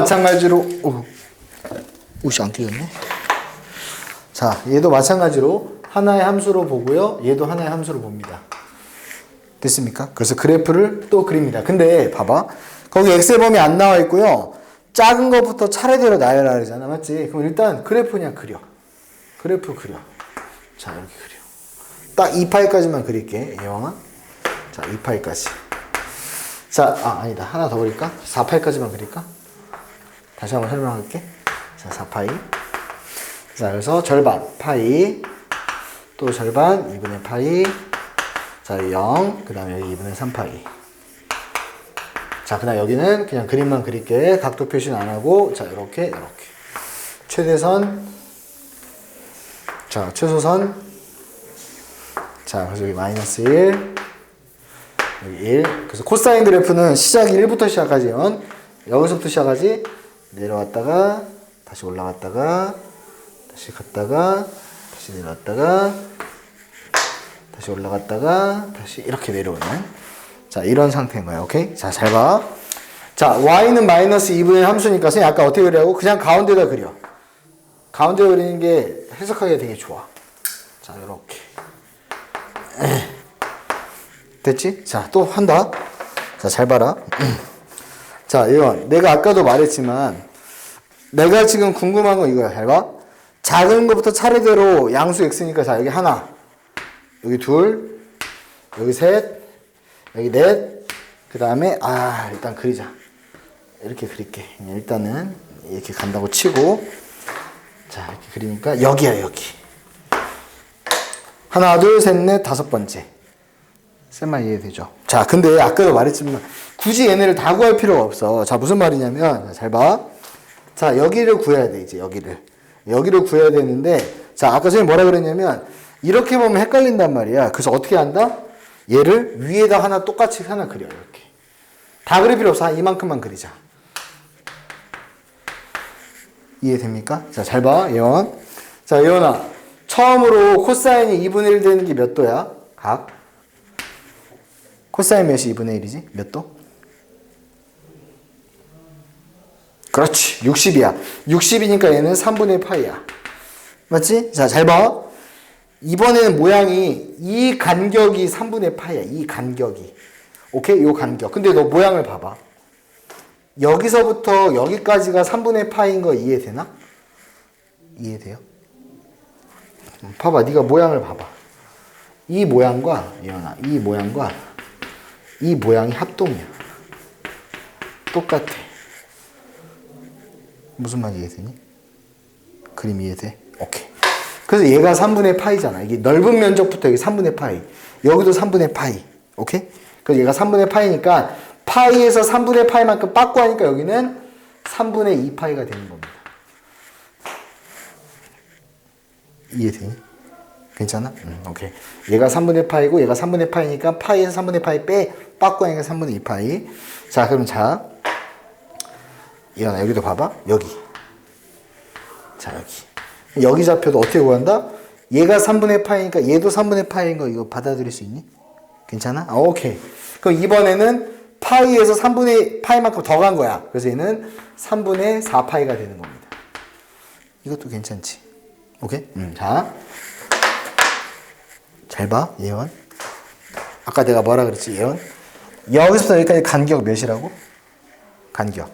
마찬가지로 오, 옷이 안 끼었네. 자, 얘도 마찬가지로 하나의 함수로 보고요. 얘도 하나의 함수로 봅니다. 됐습니까? 그래서 그래프를 또 그립니다. 근데 봐봐. 거기 엑셀 범위 안 나와 있고요. 작은 것부터 차례대로 나열하라 그러잖아. 맞지? 그럼 일단 그래프 그냥 그려. 그래프 그려. 자, 이렇게 그려. 딱 2파이까지만 그릴게. 예왕아. 자, 2파이까지. 자, 아, 아니다. 하나 더 그릴까? 4파이까지만 그릴까? 다시 한번 설명할게. 자, 4파이. 자, 그래서 절반 파이. 또 절반 2분의 파이. 자, 0. 그 다음에 여기 2분의 3파이. 자, 그 다음 여기는 그냥 그림만 그릴게. 각도 표시는 안 하고. 자, 이렇게, 이렇게. 최대선. 자, 최소선. 자, 그래서 여기 마이너스 1. 여기 1. 그래서 코사인 그래프는 시작이 1부터 시작하지요. 여기서부터 시작하지. 내려왔다가, 다시 올라갔다가, 다시 갔다가, 다시 내려왔다가, 다시 올라갔다가, 다시 이렇게 내려오는. 자, 이런 상태인 거예요. 오케이? 자, 잘 봐. 자, y는 마이너스 2분의 함수니까 선생님 아까 어떻게 그리라고? 그냥 가운데다 그려. 가운데 그리는 게 해석하기가 되게 좋아. 자, 이렇게. 됐지? 자, 또 한다. 자, 잘 봐라. 자, 이건 내가 아까도 말했지만 내가 지금 궁금한 건 이거야. 잘 봐. 작은 것부터 차례대로 양수 x니까 자, 여기 하나. 여기 둘. 여기 셋. 여기 넷. 그 다음에 아, 일단 그리자. 이렇게 그릴게. 일단은 이렇게 간다고 치고 자, 이렇게 그리니까 여기야, 여기. 하나, 둘, 셋, 넷, 다섯 번째. 쌤만 이해되죠? 자, 근데 아까도 말했지만 굳이 얘네를 다 구할 필요가 없어. 자, 무슨 말이냐면 잘 봐. 자, 여기를 구해야 돼, 이제 여기를. 여기를 구해야 되는데 자, 아까 선생님 뭐라 그랬냐면 이렇게 보면 헷갈린단 말이야. 그래서 어떻게 한다? 얘를 위에다 하나 똑같이 하나 그려 이렇게. 다 그릴 필요 없어. 한 이만큼만 그리자. 이해됩니까? 자, 잘 봐, 예원. 자, 예원아. 처음으로 코사인이 2분의 1 되는 게 몇 도야? 각? 코사인 몇이 2분의 1이지? 몇 도? 그렇지. 60이야. 60이니까 얘는 3분의 파이야. 맞지? 자, 잘 봐. 이번에는 모양이 이 간격이 3분의 파이야. 이 간격이. 오케이? 요 간격. 근데 너 모양을 봐봐. 여기서부터 여기까지가 3분의 파인 거 이해되나? 이해돼요? 음, 봐봐. 네가 모양을 봐봐. 이 모양과 예언아, 이 모양과 이 모양이 합동이야. 똑같아. 무슨 말 이해되니? 그림 이해돼? 오케이. 그래서 얘가 3분의 파이잖아. 이게 넓은 면적부터 여기 3분의 파이. 여기도 3분의 파이. 오케이? 그래서 얘가 3분의 파이니까 파이에서 3분의 파이만큼 빠꾸 하니까 여기는 3분의 2 파이가 되는 겁니다. 이해되니? 괜찮아? 응, 오케이. 얘가 3분의 파이고 얘가 3분의 파이니까 파이에서 3분의 파이 빼 빠꾸 하니까 3분의 2 파이. 자, 그럼 자. 이현아 여기도 봐봐. 여기. 자, 여기. 여기 좌표도 어떻게 구한다? 얘가 3분의 파이니까 얘도 3분의 파이인 거 이거 받아들일 수 있니? 괜찮아? 아, 오케이. 그럼 이번에는 파이에서 3분의 파이만큼 더 간 거야. 그래서 얘는 3분의 4파이가 되는 겁니다. 이것도 괜찮지? 오케이? 음, 자. 잘 봐, 예원. 아까 내가 뭐라 그랬지, 예원? 여기서부터 여기까지 간격 몇이라고? 간격.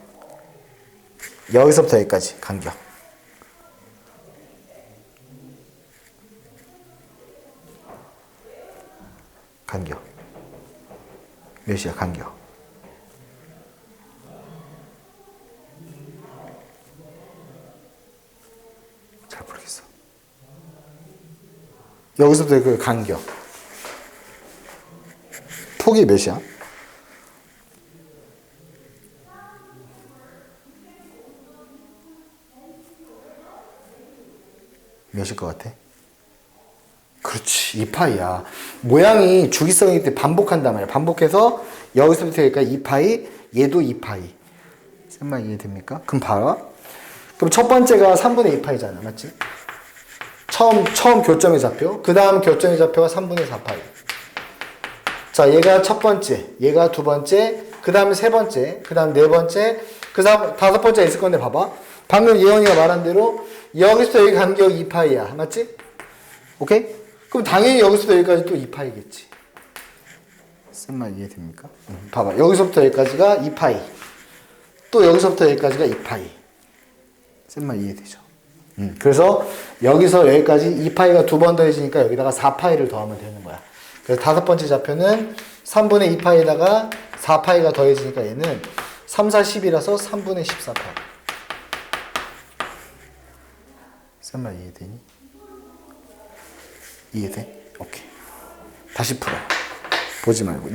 여기서부터 여기까지 간격. 간격. 몇이야, 간격? 잘 모르겠어. 여기서부터 그 간격. 폭이 몇이야? 몇일 것 같아? 그렇지. 2파이야. 모양이 주기성이기 때문에 반복한단 말이야. 반복해서 여기서부터 여기까지 2파이, 얘도 2파이. 쌤말 이해됩니까? 그럼 봐라. 그럼 첫 번째가 3분의 2파이잖아. 맞지? 처음, 처음 교점의 좌표. 그 다음 교점의 좌표가 3분의 4파이. 자, 얘가 첫 번째, 얘가 두 번째, 그 다음에 세 번째, 그 다음 네 번째, 그래서 다섯 번째 있을 건데 봐봐. 방금 예원이가 말한 대로 여기서부터 여기 간격 2파이야. 맞지? 오케이? 그럼 당연히 여기서부터 여기까지 또 2파이겠지. 쌤말 이해됩니까? 음, 봐봐. 여기서부터 여기까지가 2파이. 또 여기서부터 여기까지가 2파이. 쌤말 이해되죠? 음, 그래서 여기서 여기까지 2파이가 두 번 더해지니까 여기다가 4파이를 더하면 되는 거야. 그래서 다섯 번째 좌표는 3분의 2파이에다가 4파이가 더해지니까 얘는 3, 4, 10이라서 3분의 14파이. 쌤말 이해되니? 이해돼? 오케이. 다시 풀어. 보지 말고.